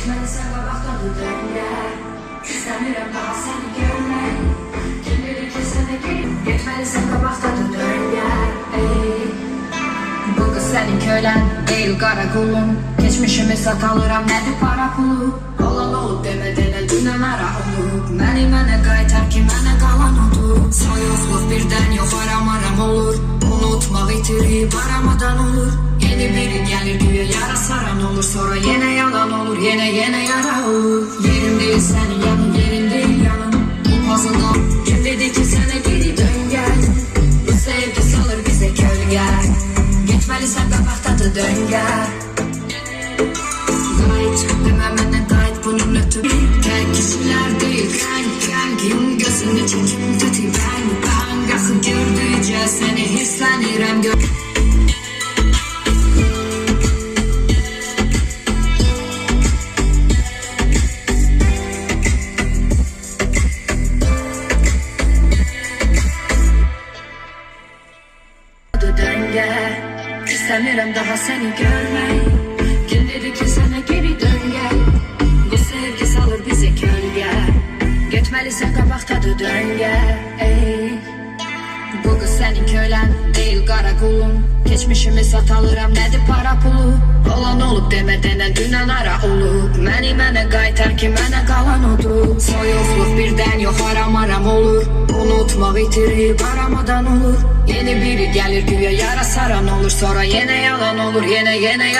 Geçmelisən qabaqdadır döngər İstəmirəm daha səni görmək Kim bilir ki sənə gelip Geçmelisən qabaqdadır döngər ey Bu qız sənin kölən Deyil qara qulun Geçmişimi satalıram nədir para pulu Olan olub demə denə dünən ara olub Məni mənə qaytar ki mənə qalan odur Soyuqluq birdən yox aram aram olur Unutmaq itirib aramadan olur Yeni biri gəlir güya yara saran olur Sonra yenə yalan olur yenə yenə yara olur. Yerim değil sənin yanın yerin değil yanım Bu puzzle'dan kim dedi ki sənə geri dön gəl Bu sevgi salır bizə kölgə Getməlisən qabaqdadır döngə Qayıt, demə mənə qayıt bunun ötürü Tək kişilər deyil, kənk, kənk Yum gözünü çəkim, tuti bən, bən Qalxıb gördükcə səni hisslənirəm gör adı döngə İstəmirəm daha səni görmək Kim dedi ki sənə geri dön gəl Bu sevgi salır bizi kölgə Getməlisən qabaqdadır döngə ey. Bu qız sənin kölən deyil qara qulun Keçmişimi satalıram nədir para pulu. Olan olub demə denə dünən ara olub Məni mənə qaytar ki mənə qalan odur. Soyuqluq birdən yox aram aram olur Unutmaq itirib aramadan olur. Yeni biri gəlir güya yara saran olur. Sonra yenə yalan olur yenə yenə yalan